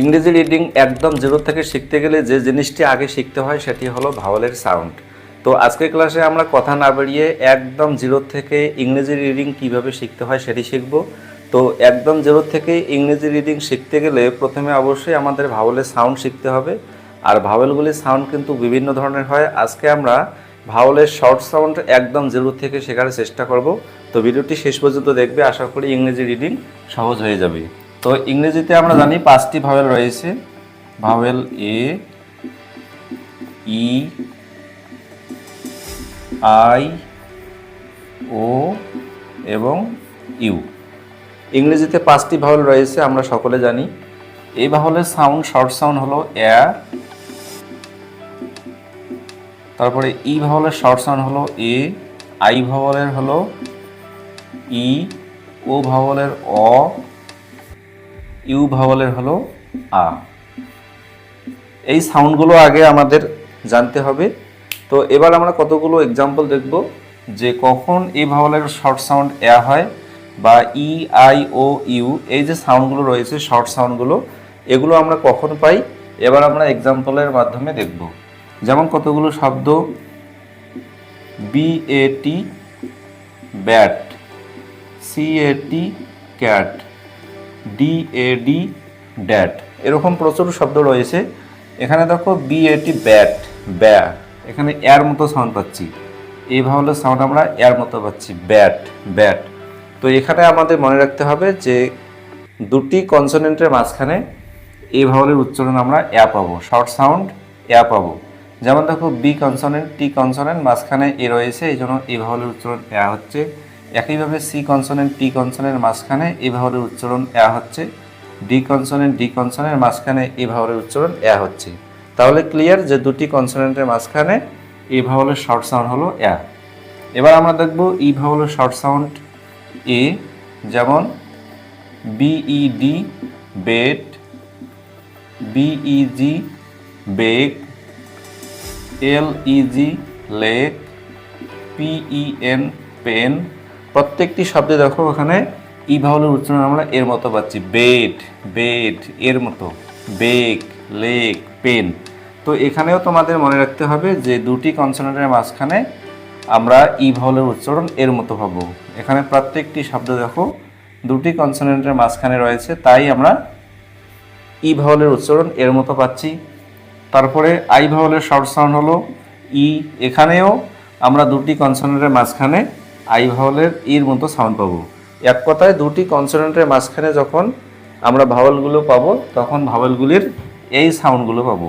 ইংরেজি রিডিং একদম জিরো থেকে শিখতে গেলে যে জিনিসটি আগে শিখতে হয় সেটি হলো ভাওয়ালের সাউন্ড তো আজকের ক্লাসে আমরা কথা না বেরিয়ে একদম জিরো থেকে ইংরেজি রিডিং কীভাবে শিখতে হয় সেটি শিখব। তো একদম জিরো থেকে ইংরেজি রিডিং শিখতে গেলে প্রথমে অবশ্যই আমাদের ভাওয়ালের সাউন্ড শিখতে হবে। আর ভাওয়েলগুলির সাউন্ড কিন্তু বিভিন্ন ধরনের হয়। আজকে আমরা ভাওয়ালের শর্ট সাউন্ড একদম জিরো থেকে শেখার চেষ্টা করব। তো ভিডিওটি শেষ পর্যন্ত দেখবে। আশা করি ইংরেজি রিডিং সহজ হয়ে যাবে। তো ইংরেজিতে আমরা জানি পাঁচটি ভাওয়েল রয়েছে। ভাওয়েল এ, ই, আই, ও এবং ইউ। ইংরেজিতে পাঁচটি ভাওয়েল রয়েছে, আমরা সকলে জানি। এই ভাওয়েলের সাউন্ড, শর্ট সাউন্ড হলো এ। তারপরে ই ভাওয়েলের শর্ট সাউন্ড হলো এ। আই ভাওয়েলের হলো ই। ও ভাওয়েলের অ। ইউ ভাওয়ালের হলো আ। এই সাউন্ডগুলো আগে আমাদের জানতে হবে। তো এবার আমরা কতগুলো এক্সাম্পল দেখব যে কখন এ ভাওয়ালের শর্ট সাউন্ড এ হয় বা ই, আই, ও, ইউ এই যে সাউন্ডগুলো রয়েছে শর্ট সাউন্ডগুলো এগুলো আমরা কখন পাই? এবার আমরা এক্সাম্পলের মাধ্যমে দেখব। যেমন কতগুলো শব্দ? B A T bat C A T cat D A D dad এরকম প্রচুর শব্দ রয়েছে। এখানে দেখো বিএটি ব্যাট ব্যা এখানে এর মতো সাউন্ড পাচ্ছি। এই ভাওয়ালের সাউন্ড আমরা এর মতো পাচ্ছি। ব্যাট ব্যাট তো এখানে আমাদের মনে রাখতে হবে যে দুটি কনসোনেন্টের মাঝখানে এই ভাওয়ালের উচ্চারণ আমরা অ্যা পাবো। শর্ট সাউন্ড অ্যা পাবো। যেমন দেখো বি কনসোনেন্ট টি কনসোনেন্ট মাঝখানে এ রয়েছে, এই জন্য এই ভাওয়ালের উচ্চারণ অ্যা হচ্ছে। একইভাবে সি কনসোনেন্ট, টি কনসোনেন্ট মাঝখানে এই ভাওয়ালের উচ্চারণ অ্যা হচ্ছে, ডি কনসোনেন্ট ডি কনসোনেন্ট মাঝখানে এই ভাওয়ালের উচ্চারণ অ্যা হচ্ছে। তাহলে ক্লিয়ার যে দুটি কনসোনেন্টের মাঝখানে এই ভাওয়ালের শর্ট সাউন্ড হলো অ্যা এবার আমরা দেখব ই ভাওয়ালের শর্ট সাউন্ড এ যেমন, B E D bed, B E G beg L E G leg, P E N pen প্রত্যেকটি শব্দে দেখো ওখানে ই ভাওয়ালের উচ্চারণ আমরা এর মতো পাচ্ছি। বেড বেড, এর মতো। Beg leg, pen. তো এখানেও তোমাদের মনে রাখতে হবে যে দুটি কনসোনেন্টের মাঝখানে আমরা ই ভাওয়ালের উচ্চারণ এর মতো পাবো। এখানে প্রত্যেকটি শব্দ দেখো দুটি কনসোনেন্টের মাঝখানে রয়েছে, তাই আমরা ই ভাওয়ালের উচ্চারণ এর মতো পাচ্ছি। তারপরে আই ভাওয়ালের শর্ট সাউন্ড হলো ই। এখানেও আমরা দুটি কনসোনেন্টের মাঝখানে আই ভাওয়ালের ইর মতো সাউন্ড পাবো। এক কথায় দুটি কনসোনেন্টের মাঝখানে যখন আমরা ভাওয়ালগুলো পাবো, তখন ভাওয়ালগুলির এই সাউন্ডগুলো পাবো।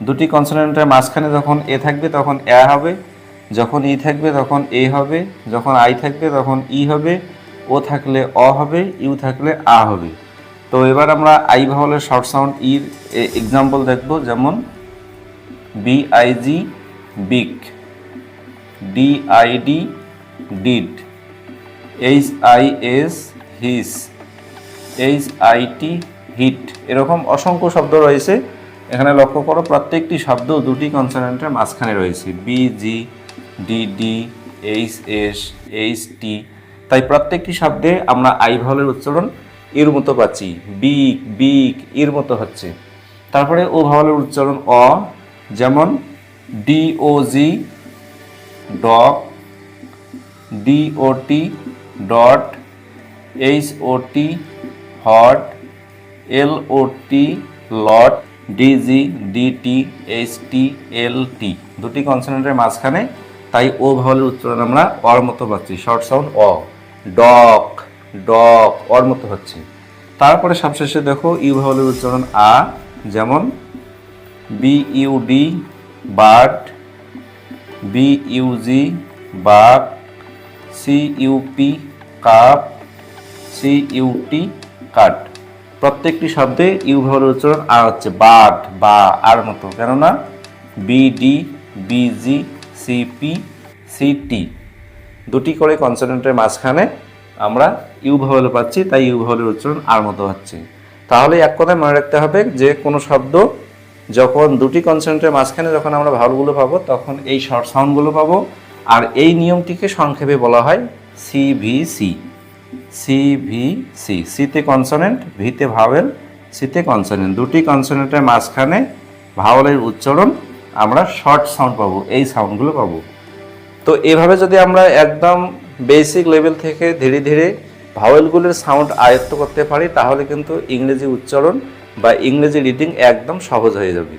দুটি কনসোনেন্টের মাঝখানে যখন এ থাকবে, তখন এ হবে, যখন ই থাকবে, তখন এ হবে, যখন আই থাকবে, তখন ই হবে, ও থাকলে অ হবে, ইউ থাকলে আ হবে। তো এবার আমরা আই ভাওয়ালের শর্ট সাউন্ড ইর এক্সাম্পল দেখব, যেমন B I G big D I D did H I S his H I T hit এরকম অসংখ্য শব্দ রয়েছে। এখানে লক্ষ্য করো, প্রত্যেকটি শব্দ দুটি কনসোনেন্টের মাঝখানে রয়েছে। B G D D H S H T তাই প্রত্যেকটি শব্দে আমরা আই ভাওয়ালের উচ্চারণ এর মতো পাচ্ছি। বিগ বিগ এর মতো হচ্ছে। তারপরে ও ভাওয়ালের উচ্চারণ অ, যেমন D O G dog D O T dot H O T hot L O T lot D G D T H T L T দুটি কনসোনেন্টের মাঝখানে, তাই ও ভাওয়ালের উচ্চারণ আমরা অর মতো পাচ্ছি শর্ট সাউন্ড অ। ডক ডক, অর মতো হচ্ছে। তারপরে সবশেষে দেখো ইউ ভাওয়ালের উচ্চারণ আ, যেমন B U D bird B U G bug C U P cup C U T cut. প্রত্যেকটি শব্দে ইউ ভাবের উচ্চারণ আর হচ্ছে বাট, বা, আর মতো। কেননা বিডি বিজি সিপি সিটি দুটি করে কনসোনেন্টের মাঝখানে আমরা ইউ ভাবেল পাচ্ছি, তাই ইউ ভাবেলের উচ্চারণ আর মতো হচ্ছে। তাহলে এক কথায় মনে রাখতে হবে যে কোনো শব্দ যখন দুটি কনসোনেন্টের মাঝখানে যখন আমরা ভাওয়ালগুলো পাবো, তখন এই শর্ট সাউন্ডগুলো পাবো। আর এই নিয়মটিকে সংক্ষেপে বলা হয় C V C C CVC CVC সিতে কনসোনেন্ট ভিতে ভাওয়েল সিতে কনসোনেন্ট দুটি কনসোনেন্টের মাঝখানে ভাওয়ালের উচ্চারণ আমরা শর্ট সাউন্ড পাবো, এই সাউন্ডগুলো পাবো। তো এভাবে যদি আমরা একদম বেসিক লেভেল থেকে ধীরে ধীরে ভাওয়েলগুলোর সাউন্ড আয়ত্ত করতে পারি, তাহলে কিন্তু ইংরেজি উচ্চারণ বা ইংরেজি রিডিং একদম সহজ হয়ে যাবে।